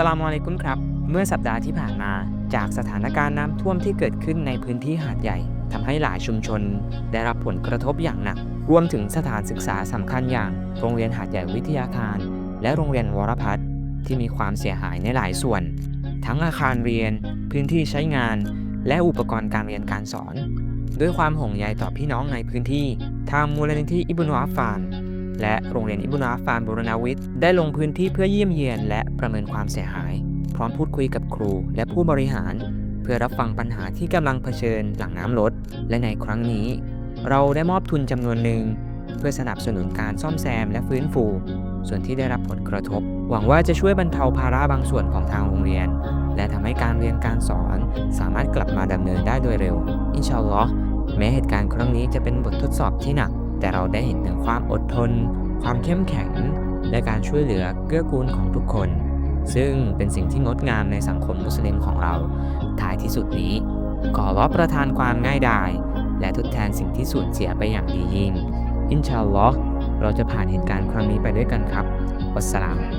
สลามอะลัยกุมครับ เมื่อสัปดาห์ที่ผ่านมา จากสถานการณ์น้ำท่วมที่เกิดขึ้นในพื้นที่หาดใหญ่ทำให้หลายชุมชน ได้รับผลกระทบอย่างหนัก รวมถึงสถานศึกษาสำคัญอย่าง โรงเรียนหาดใหญ่วิทยาคาร และโรงเรียนวรพัฒน์ที่มีความเสียหายในหลายส่วน ทั้งอาคารเรียน พื้นที่ใช้งาน และอุปกรณ์การเรียนการสอน ด้วยความห่วงใยต่อพี่น้องในพื้นที่ ทางมูลนิธิอิบุนอาฟาน และโรงเรียนอิบุนาฟานบุรณาวิทย์ได้ลงพื้นที่เพื่อเยี่ยมเยียนและประเมินความเสียหาย พร้อมพูดคุยกับครูและผู้บริหาร เพื่อรับฟังปัญหาที่กำลังเผชิญหลังน้ำลด และในครั้งนี้ เราได้มอบทุนจำนวนหนึ่งเพื่อสนับสนุนการซ่อมแซมและฟื้นฟู ส่วนที่ได้รับผลกระทบ หวังว่าจะช่วยบรรเทาภาระบางส่วนของทางโรงเรียน และทำให้การเรียนการสอน สามารถกลับมาดำเนินได้โดยเร็ว อินชาอัลลอฮ์แม้เหตุการณ์ครั้งนี้จะเป็นบททดสอบที่หนัก แต่เราได้เห็นถึงความอดทน ความเข้มแข็ง และการช่วยเหลือเกื้อกูลของทุกคน ซึ่งเป็นสิ่งที่งดงามในสังคมมุสลิมของเรา ท้ายที่สุดนี้ ขอรอประทานความง่ายดาย และทดแทนสิ่งที่สูญเสียไปอย่างดียิ่ง อินชาอัลลอฮ์เราจะผ่านเหตุการณ์ครั้งนี้ไปด้วยกันครับอัสสลาม